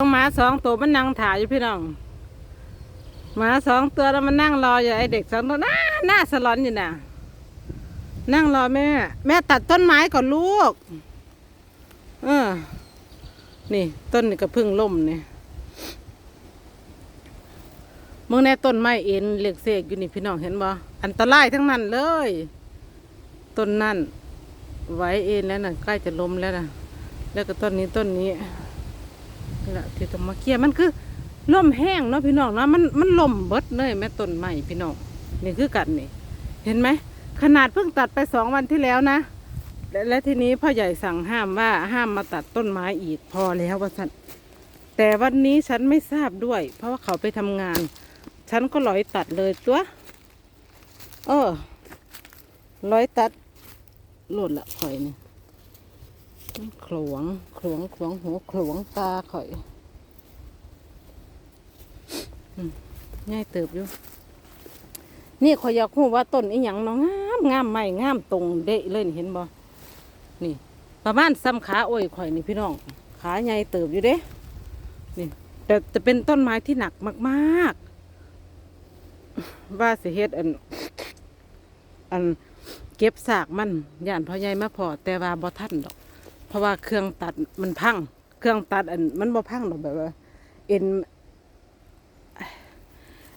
หมาสองตัวมันนั่งถ่ายอยู่พี่น้องหมาสองตัวแล้วมันนั่งรออยู่ไอเด็กสองตัวน่าหน้าสลอนอยู่น่ะ นั่งรอแม่ แม่ตัดต้นไม้ก่อนลูก เออ นี่ ต้นนี่ก็เพึ่งล่มเนี่ยมึงแน่ต้นไม้เอ็นเหล็กเสกอยู่นี่พี่น้องเห็นบ่อันตรายทั้งนั้นเลย ต้นนั่นไหวเอ็นแล้วน่ะใกล้จะล้มแล้วน่ะ แล้วก็ต้นนี้ต้นนี้ นี่แหละที่ต้องมาเคลียร์มันคือล่มแห้งเนาะพี่น้องเนาะมันมันล่มเบิดเลยแม่ต้นไม้พี่น้องนี่คือกันนี่ เห็นไหมขนาดเพิ่งตัดไปสองวันที่แล้วนะและและทีนี้พ่อใหญ่สั่งห้ามว่าห้ามมาตัดต้นไม้อีกพอแล้วว่าสันแต่วันนี้ฉันไม่ทราบด้วย เพราะว่าเขาไปทำงาน ฉันก็ลอยตัดเลยตัวเออลอยตัดหล่นละข่อยเนี่ย ขลวงขลวงขลวงหัวขลวงตาข่อยง่ายเติบอยู่ นี่ข่อยอยากรู้ว่าต้นอีหยังเนาะงามงามไม่งามตรงเดะเลยเห็นบ่นี่ ประมาณซ้ำขาโอ้ยข่อยนี่พี่น้อง ขาใหญ่เติบอยู่เด้ นี่แต่จะเป็นต้นไม้ที่หนักมากๆ ว่าสิเฮ็ดอัน อันเก็บสากมันย่านพ่อใหญ่มาพอแต่ว่าบ่ทันดอก เพราะว่าเครื่องตัดมันพัง เครื่องตัดอันมันบ่พังดอกแบบว่า เอ็น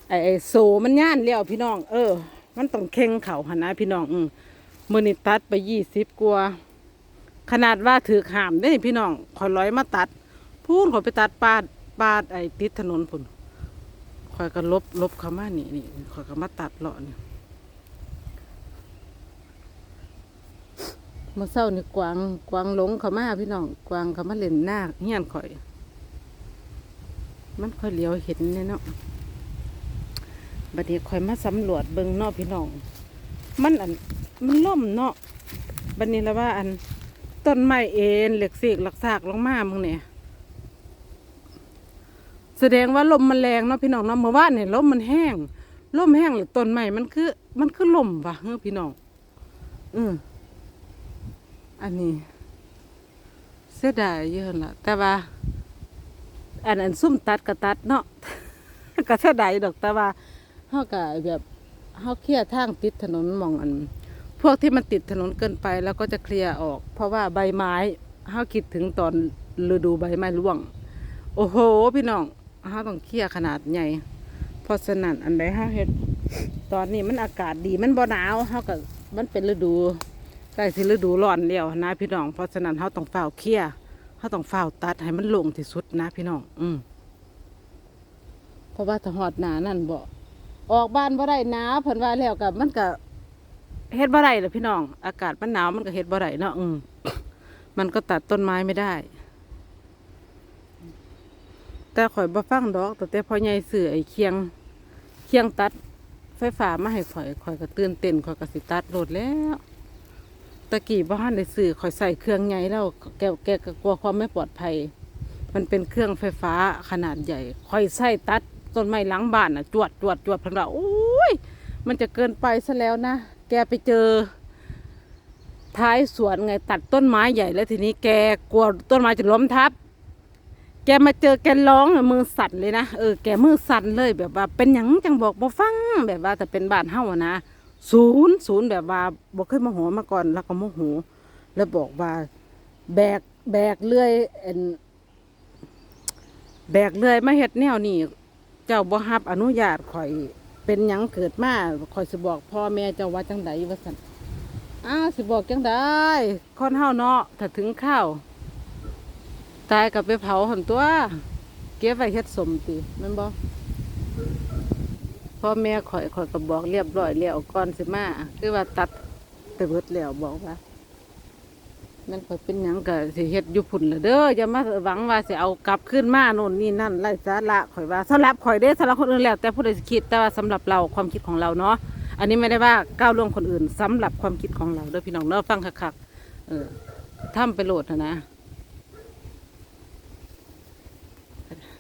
ไอ้โซมันย่านแล้วพี่น้อง เออ มันต้องเข่งเข่าหนะพี่น้องอืมือนี่ตัดไปยี่สิบกว่าขนาดว่าถือหามได้พี่น้องขอยร้อยมาตัด พูนขอยไปตัดปาดปาดไอ้ติดถนนพุ่นขอยก็ลบลบเขามานี่นี่ขอยก็มาตัดเลาะนี่ มื่อเช้านี่กวางกวางหลงเขามาพี่น้องกวางเขามาเล่นหน้าเฮียนข่อย มันค่อยเลี้ยวเห็นเนี่ยเนาะบัดนี้ข่อยมาสำรวจเบิ่งนาะพี่น้อง มันอันมันล่มเนาะบัดนี้แล้วว่า อันต้นไม้เอ็นเหล็กเสกหลักซากลงมามึงเนี่ยแสดงว่าลมมันแรงเนาะพี่น้องเนาะเมื่อวานเนี่ยลมมันแห้งลมแห้งหรือต้นไม้มันคือ มันคือลมวะเฮ้อพี่น้องอือ อันนี้ เสียดายเยอะละแต่ว่า อันอันซุ่มตัดก็ตัดเนาะก็เสียดายดอกแต่ว่าเฮาก็แบบเฮาเคลียร์ทางติดถนนมองอัน พวกที่มันติดถนนเกินไปแล้วก็จะเคลียร์ออก เพราะว่าใบไม้เฮาคิดถึงตอนฤดูใบไม้ร่วง โอ้โห พี่น้องเฮาต้องเคลียร์ขนาดใหญ่เพราะฉะนั้นอันใดเฮาเฮ็ดตอนนี้มันอากาศดีมันบ่หนาวเฮาก็มันเป็นฤดู กล้สิฤดูร้อนแล้วนะพี่น้อง เพราะฉะนั้นเฮาต้องเฝ้าเคลียเฮาต้องเฝ้าตัดให้มันลงที่สุดนะพี่น้อง อืมเพราะว่าถ้าฮอดหนานั่นบ่ออกบ้านบ่ได้หนาวเพิ่นว่าแล้วกับมันก็เฮ็ดบ่ได้ล่ะพี่น้อง อากาศมันหนาวมันก็เฮ็ดบ่ได้เนาะอืมมันก็ตัดต้นไม้ไม่ได้ แต่ข่อยบ่ฟังดอก แต่แต่พ่อใหญ่ซื้อไอ้เคียงเคียงตัด ไฟฟ้ามาให้ข่อยข่อยก็ตื่นเต้นข่อยก็สิตัดโลดแล้ว ตะกี้บ่ทันได้ซื้อข่อยใส่เครื่องใหญ่แล้วแกแกก็กลัวความไม่ปลอดภัย มันเป็นเครื่องไฟฟ้าขนาดใหญ่ข่อยใส่ตัดต้นไม้หลังบ้านน่ะจวดจวดจวดเพิ่นว่าโอ้ยมันจะเกินไปซะแล้วนะแกไปเจอ ท้ายสวนไงตัดต้นไม้ใหญ่แล้วทีนี้แกกลัวต้นไม้จะล้มทับ แกมาเจอแกร้องมือสั่นเลยนะเออแกมือสั่นเลยแบบว่าเป็นหยังจังบอกบ่ฟังแบบว่าแต่เป็นบ้านเฮานะ ศูนย์ศูนย์แบบว่าบ่เคยมโหมาก่อนแล้วก็โมโหแล้วบอกว่าแบกแบกเลื่อยอแบกเลื่อยมาเฮ็ดแนวนี้เจ้าบ่รับอนุญาตข่อยเป็นยังเกิดมาข่อยสิบอกพ่อแม่เจ้าว่าจังใดว่าซั่นอ้าสิบอกจังใดคนเฮาเนาะถ้าถึงข้าวตายกับไปเผาหันตัว เก็บไว้เฮ็ดสมติแม่นบ่ พ่อแม่ข่อยข่อยก็บอกเรียบร้อยแล้วก่อนสิมาคือว่าตัดไปเบิดแล้วบอกว่านั่นข่อยเป็นหยังก็สิเฮ็ดอยู่พุ่นละเด้ออย่ามาหวังว่าสิเอากลับขึ้นมาโน่นนี่นั่นไร้สาระข่อยว่าสำหรับข่อยเด้สำหรับคนอื่นแล้ว แต่ผู้ใดสิคิดแต่ว่าสำหรับเราความคิดของเราเนาะอันนี้ไม่ได้ว่าก้าวล่วงคนอื่นสำหรับความคิดของเราเด้อพี่น้องเนาะฟังคักๆเออทำไปโหลดนะนะ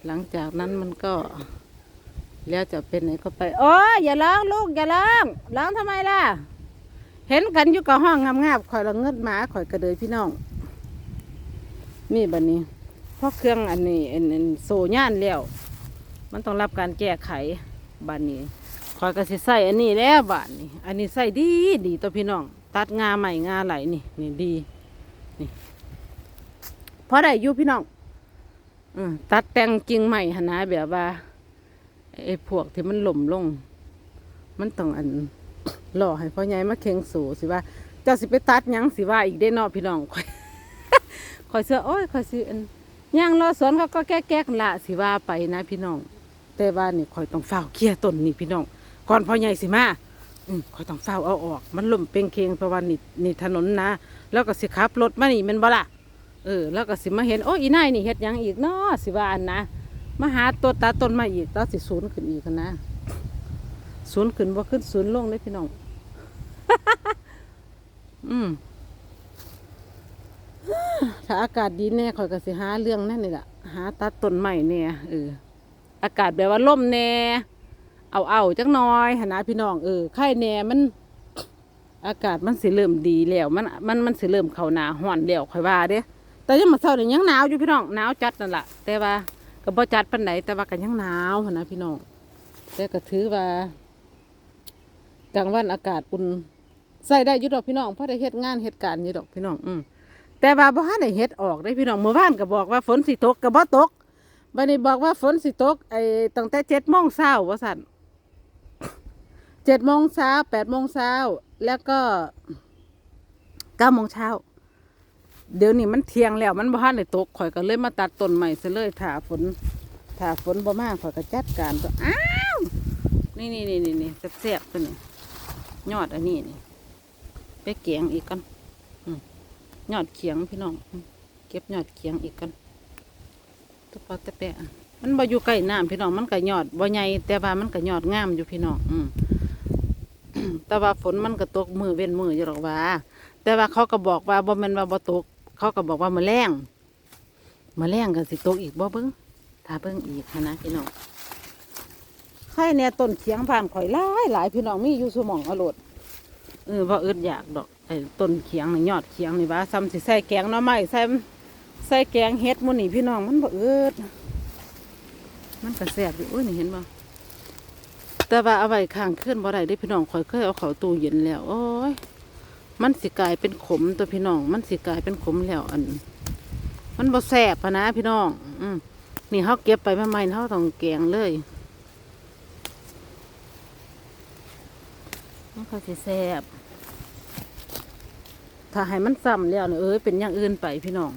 หลังจากนั้นมันก็ แล้วจะเป็นไหนก็ไปโอ้ยอย่าร้องลูกอย่าร้องร้องทำไมล่ะ เห็นกันอยู่กับห้องงามๆข่อยละเงิดหมาข่อยกระเดยพี่น้องนี่บันนี้เพราะเครื่องอันนี้อันนโซย่านแล้วมันต้องรับการแก้ไขบานนี้คอยก็สิใส่อันนี้แล้วบานนี้ อันนี้ใส่ดีดีตัวพี่น้อง ตัดงาใหม่งาไหลนี่นี่ดีนี่เพราะได้อยู่พี่น้องอืตัดแต่งจริงใหม่หนนะแบบว่า ไอ้พวกที่มันหล่มลง มันต้องอันหล่อให้พ่อใหญ่มาเข่งสูสิว่า เจ้าสิไปตัดยังสิว่าอีกได้นอพี่น้องคอยคอยเสื้อโอ้ยคอยสิอันย่างรอสวนเขาก็แก้แก้กันละสิว่าไปนะพี่น้อง แต่ว่านี่คอยต้องเฝ้าเคลียต้นนี่พี่น้องก่อนพ่อใหญ่สิมาอืมคอยต้องเฝ้าเอาออก มันล่มเป็นเคงเพราะว่านี่นี่ถนนนะ แล้วก็สิขับรถมานี่มันบ่ละเออ แล้วก็สิมาเห็นโอ้ยอีนายนี่เฮ็ดยังอีกเนาะสิว่าอันนะ มาหาตัวตาต้นมาอีกแล้วสิศูนย์ขึ้นอีกนะศูนย์ขึ้นบ่ขึ้นศูนย์ลงเลยพี่น้อง อืมถ้าอากาศดีแน่ข่อยก็สิหาเรื่องนั่นนี่แหละหาตัดต้นใหม่เนี่ยเอออากาศแบบว่าล่มแน่เอาเอาๆจักหน้อยหนนะพี่น้องเออไข่แน่มัน อากาศมันสิเริ่มดีแล้วมันมันมันสิเริ่มเข้าหนาห้อนแล้วค่อยว่าเด้แต่ยังมาเช้าเนี่ยังหนาวอยู่พี่น้องหนาวจัดนั่นแหละแต่ว่า ก็บ่จัดปานไหนแต่ว่าก็ยังหนาวนะพี่น้องแต่ก็ถือว่ากลางวันอากาศอุ่นใส่ได้ยู่ดอกพี่น้องเพราะได้เฮ็ดงานเฮ็ดการยู่ดอกพี่น้อง อืมแต่ว่าบ่ทันได้เฮ็ดออกได้พี่น้องเมื่อวานก็บอกว่าฝนสิตกก็บ่ตกบัดนี้บอกว่าฝนสิตกไอ้ตั้งแต่เจ็ดโมงเช้าว่าสั่นเจ็ดโมงเช้าแปดโมงเช้าแล้วก็เก้าโมงเช้า เดี๋ยวนี้มันเทียงแล้วมันบ่ทันได้ตกข่อยก็เลยมาตัดต้นใหม่ซะเลยถ้าฝนถ้าฝนบ่มาข่อยก็จัดการก็อ้าวนี่นี่นี่นี่นี่แซ่บๆตัวนี้ยอดอันนี้นี่ไปแกงอีกกันยอดเขียงพี่น้องเก็บยอดเขียงอีกกันตะปอตะแปะอะมันบ่อยู่ใกล้น้ำพี่น้องมันก็ยอดบ่ใหญ่แต่ว่ามันก็ยอดงามอยู่พี่น้องอืมแต่ว่าฝนมันก็ตกมือเว้นมืออยู่หรอกว่า แต่ว่าเขาก็บอกว่าบ่แม่นว่าบ่ตก เขาก็บอกว่ามื้อแรงมื้อแรงก็สิโตอีกบ่เบิ่งถ้าเบิ่งอีกนะพี่น้องใครเนี่ยต้นเขียงผ่านข่อยหลายหลายพี่น้องมีอยู่สมองอรดเออว่าอึดอยากดอกไอ้ต้นเขียงนี่ยอดเขียงนี่ว่าซ้ำสิใส่แกงหน่อไม้ใส่ใส่แกงเฮ็ดมื้นี่พี่น้องมันบ่อึดมันก็แซ่บอยู่โอ้ยนี่เห็นบ่แต่ว่าเอาไว้ข้างขึ้นบ่ได้เด้พี่น้องข่อยเคยเอาเขาตู้เย็นแล้วโอ้ มันสิกลายเป็นขมตัวพี่น้อง มันสิกลายเป็นขมแล้วอัน มันบ่แซ่บอะนะพี่น้อง อืมนี่เฮาเก็บไปใหม่เฮาต้องแกงเลยมันก็สิแซ่บถ้าให้มันซ้ำแล้วเนี่ยเอ้ยเป็นอย่างอื่นไปพี่น้อง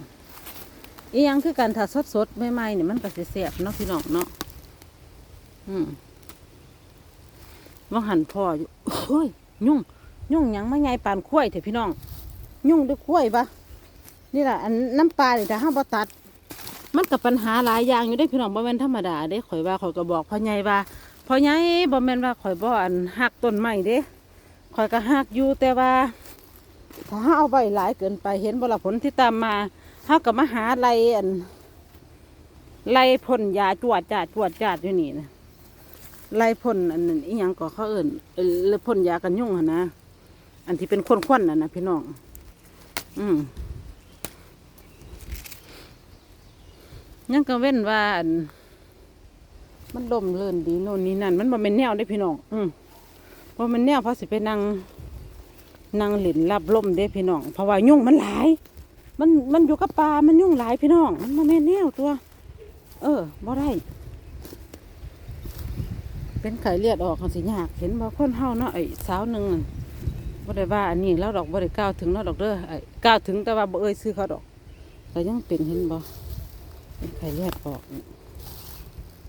อียังคือการถ้าสดสดๆใหม่เนี่ยมันก็สิแซ่บเนาะพี่น้องเนาะอืมว่าหันพ่ออยู่โอ้ยยุ่ง ยุ่งยังไม่ไงปานข้วยเถอะพี่น้อง ยุ่งด้วยข้วยปะนี่แหละอันน้ำปลาเนี่ยถ้าห้ามบตัด มันกับปัญหาหลายอย่างอยู่ได้พี่น้องบ่แม่นธรรมดาเด้ข่อยว่าข่อยก็บอกพ่อใหญ่ว่าพ่อใหญ่บ่แม่นว่าข่อยบ่อันหักต้นไม้เด้ข่อยก็หักอยู่แต่ว่าถ้าเฮาเอาไว้หลายเกินไปเห็นบ่ละผลที่ตามมาเฮาก็มาหาไล่อันไล่พ่นยาจวดจาดจวดจาดอยู่นี่นะไล่พ่นอันนั้นอีหยังก็เขาเอิ้นเออพ่นยากันยุงหั่นนะ อันที่เป็นข้นๆน่ะนะพี่น้อง อืมยังก็เว้นว่าอันมันลมเลื่นดีโน่นนี่นั่น มันบ่เป็นแนวได้พี่น้อง อืมบ่เป็นแนวเพราะสิไปนั่งนั่งหลินรับลมเด้พี่น้อง เพราะว่ายุ่งมันหลาย มันมันอยู่กับปลา มันยุ่งหลายพี่น้อง มันมาแม่นแนวตัว เออบ่ได้ เป็นไข้เลือดออกเขาสิยาก เห็นบ่คนเฮาเนาะไอ้สาวหนึ่ง บ่ได้ว่าอันนี้แล้วดอกบ่ได้กล่าวถึงแล้วดอกเด้อไอ้าวถึงแต่ว่าบ่เอ่ยซื้อเขาดอกก็ยังเป็นเห็นบ่เป็นไข้เลือดออก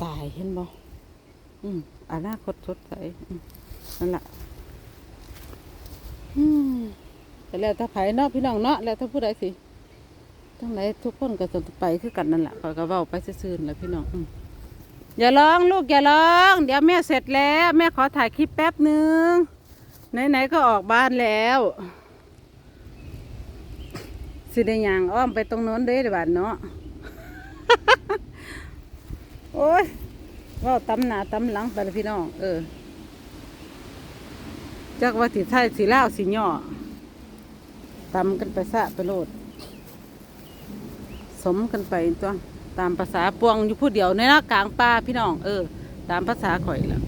ตายเห็นบ่อืมอนาคตสดใสนั่นละอืมแต่แล้วถ้าไผเนาะพี่น้องเนาะแล้วถ้าผู้ใดสิทั้งไหนทุกคนก็จะไปคือกันนั่นแหละขอยก็เว้าไปซื่อๆแล้วพี่น้องอือย่าร้องลูกอย่าร้อง เดี๋ยวแม่เสร็จแล้ว แม่ขอถ่ายคลิปแป๊บหนึ่ง ไหนๆก็ออกบ้านแล้วสิได้ยางอ้อมไปตรงโน้นเด้อบ้านเนาะ โอ้ยว่าตำหน้าตำหลังไปพี่น้อง เออ จักว่าสิไทยสิลาวสิย่อตำกันไปซะไปโลด สมกันไปตัว ตามภาษาปวงอยู่ผู้เดียวในเนาะกลางป่าพี่น้อง เออ ตามภาษาข่อยแล้ว